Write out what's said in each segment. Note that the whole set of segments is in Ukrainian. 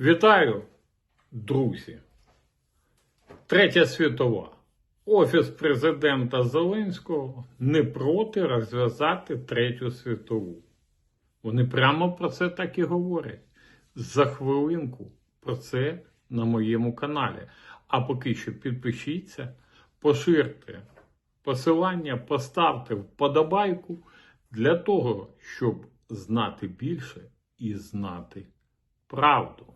Вітаю, друзі. Третя світова. Офіс президента Зеленського не проти розв'язати третю світову. Вони прямо про це так і говорять. За хвилинку про це на моєму каналі. А поки що підпишіться, поширте посилання, поставте вподобайку для того, щоб знати більше і знати правду.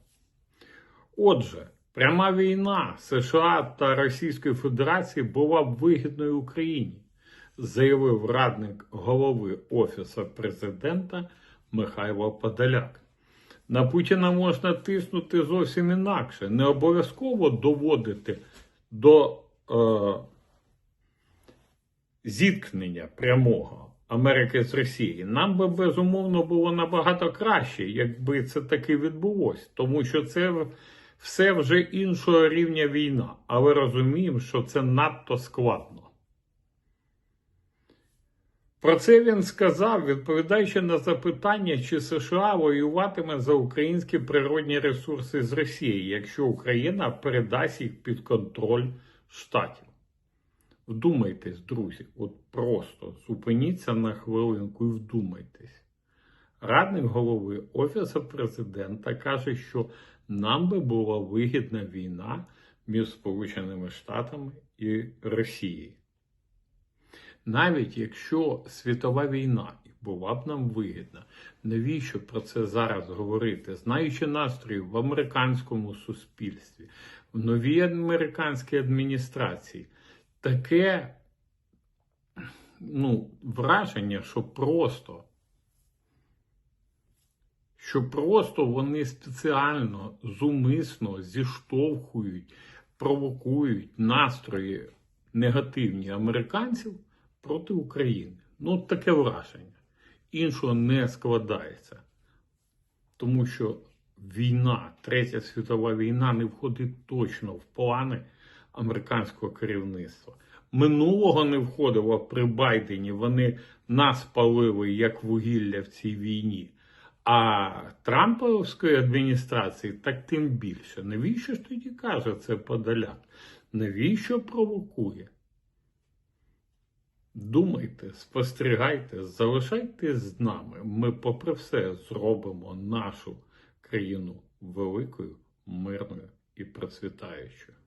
Отже, пряма війна США та Російської Федерації була б вигідною Україні, заявив радник голови Офісу президента Михайло Подоляк. На Путіна можна тиснути зовсім інакше, не обов'язково доводити до е, зіткнення прямого Америки з Росією. Нам би безумовно було набагато краще, якби це таки відбулося, тому що це все вже іншого рівня війна. Але розуміємо, що це надто складно. Про це він сказав, відповідаючи на запитання, чи США воюватиме за українські природні ресурси з Росії, якщо Україна передасть їх під контроль штатів. Вдумайтесь, друзі, от просто зупиніться на хвилинку і вдумайтесь. Радник голови Офісу президента каже, що нам би була вигідна війна між Сполученими Штатами і Росією. Навіть якщо світова війна була б нам вигідна, навіщо про це зараз говорити, знаючи настрої в американському суспільстві, в новій американській адміністрації, таке ну, враження, що просто, що просто вони спеціально зумисно зіштовхують, провокують настрої негативні американців проти України. Ну, таке враження. Іншого не складається. Тому що війна, Третя світова війна не входить точно в плани американського керівництва. Минулого не входило при Байдені. Вони нас палили як вугілля в цій війні. А Трамповської адміністрації так тим більше. Навіщо ж тоді каже це Подоляк? Навіщо провокує? Думайте, спостерігайте, залишайтесь з нами. Ми, попри все, зробимо нашу країну великою, мирною і процвітаючою.